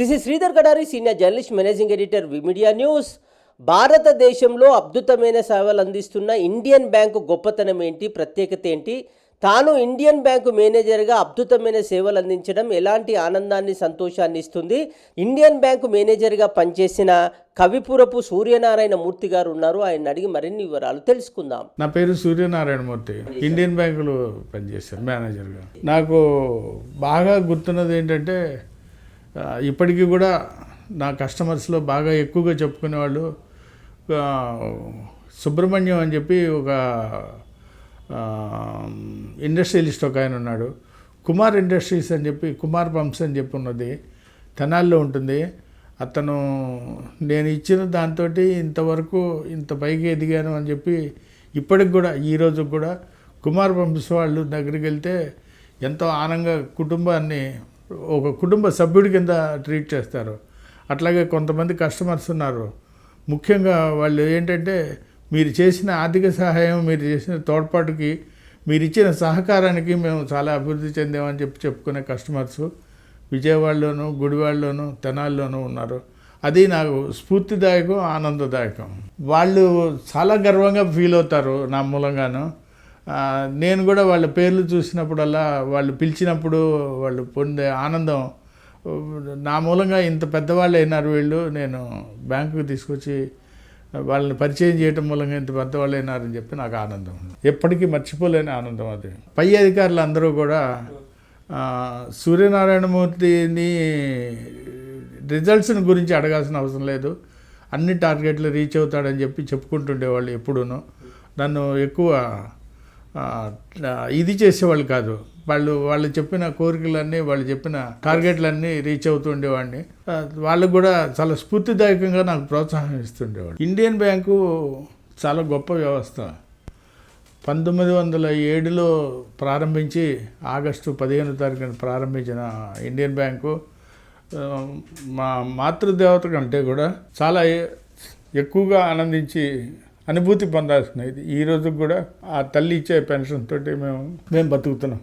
This is Sridhar Kadari senior journalist managing editor V Media news భారతదేశంలో అద్భుతమైన సేవలు అందిస్తున్న ఇండియన్ బ్యాంకు గొప్పతనం ఏంటి ప్రత్యేకత ఏంటి? తాను ఇండియన్ బ్యాంకు మేనేజర్గా అద్భుతమైన సేవలు అందించడం ఎలాంటి ఆనందాన్ని సంతోషాన్ని ఇస్తుంది? ఇండియన్ బ్యాంకు మేనేజర్గా పనిచేసిన కవిపురపు సూర్యనారాయణ మూర్తి గారు ఉన్నారు. ఆయన అడిగి మరిన్ని వివరాలు తెలుసుకుందాం. నా పేరు సూర్యనారాయణమూర్తి ఇండియన్ బ్యాంకులో పనిచేశాను మేనేజర్గా నాకు బాగా గుర్తున్నది ఏంటంటే ఇప్పటికీ కూడా నా కస్టమర్స్లో బాగా ఎక్కువగా చెప్పుకునేవాళ్ళు సుబ్రహ్మణ్యం అని చెప్పి ఒక ఇండస్ట్రియలిస్ట్ ఒక ఆయన ఉన్నాడు. కుమార్ ఇండస్ట్రీస్ అని చెప్పి కుమార్ పంప్స్ అని చెప్పి ఉన్నది. తెనాల్లో ఉంటుంది. అతను నేను ఇచ్చిన దాంతో ఇంతవరకు ఇంత పైకి ఎదిగాను అని చెప్పి ఇప్పటికి కూడా ఈ కూడా కుమార్ పంప్స్ వాళ్ళు దగ్గరికి వెళ్తే ఎంతో ఆనందంగా కుటుంబాన్ని ఒక కుటుంబ సభ్యుడి కింద ట్రీట్ చేస్తారు. అట్లాగే కొంతమంది కస్టమర్స్ ఉన్నారు. ముఖ్యంగా వాళ్ళు ఏంటంటే మీరు చేసిన ఆర్థిక సహాయం మీరు చేసిన తోడ్పాటుకి మీరు ఇచ్చిన సహకారానికి మేము చాలా అభివృద్ధి చెందామని చెప్పి చెప్పుకునే కస్టమర్స్ విజయవాడలోను గుడివాడలోను తెనాల్లోనూ ఉన్నారు. అది నాకు స్ఫూర్తిదాయకం ఆనందదాయకం. వాళ్ళు చాలా గర్వంగా ఫీల్ అవుతారు నా మూలంగాను. నేను కూడా వాళ్ళ పేర్లు చూసినప్పుడల్లా వాళ్ళు పిలిచినప్పుడు వాళ్ళు పొందే ఆనందం నా మూలంగా ఇంత పెద్దవాళ్ళు అయినారు వీళ్ళు నేను బ్యాంకుకి తీసుకొచ్చి వాళ్ళని పరిచయం చేయటం మూలంగా ఇంత పెద్దవాళ్ళు అయినారని చెప్పి నాకు ఆనందం ఎప్పటికీ మర్చిపోలేని ఆనందం అది. పై అధికారులు అందరూ కూడా సూర్యనారాయణమూర్తిని రిజల్ట్స్ని గురించి అడగాల్సిన అవసరం లేదు. అన్ని టార్గెట్లు రీచ్ అవుతాడని చెప్పి చెప్పుకుంటుండేవాళ్ళు ఎప్పుడూనూ. నన్ను ఎక్కువ ఇది చేసేవాళ్ళు కాదు. వాళ్ళు వాళ్ళు చెప్పిన కోరికలన్నీ వాళ్ళు చెప్పిన టార్గెట్లన్నీ రీచ్ అవుతుండేవాడిని వాళ్ళకు కూడా చాలా స్ఫూర్తిదాయకంగా నాకు ప్రోత్సాహం ఇస్తుండేవాడు. ఇండియన్ బ్యాంకు చాలా గొప్ప వ్యవస్థ. పంతొమ్మిది వందల ఏడులో ప్రారంభించి ఆగస్టు పదిహేను తారీఖున ప్రారంభించిన ఇండియన్ బ్యాంకు మా మాతృదేవత కంటే కూడా చాలా ఎక్కువగా ఆనందించి అనుభూతి పొందాల్సిన ఇది ఈ రోజు కూడా ఆ తల్లి ఇచ్చే పెన్షన్ తోటి మేము మేము బతుకుతున్నాం.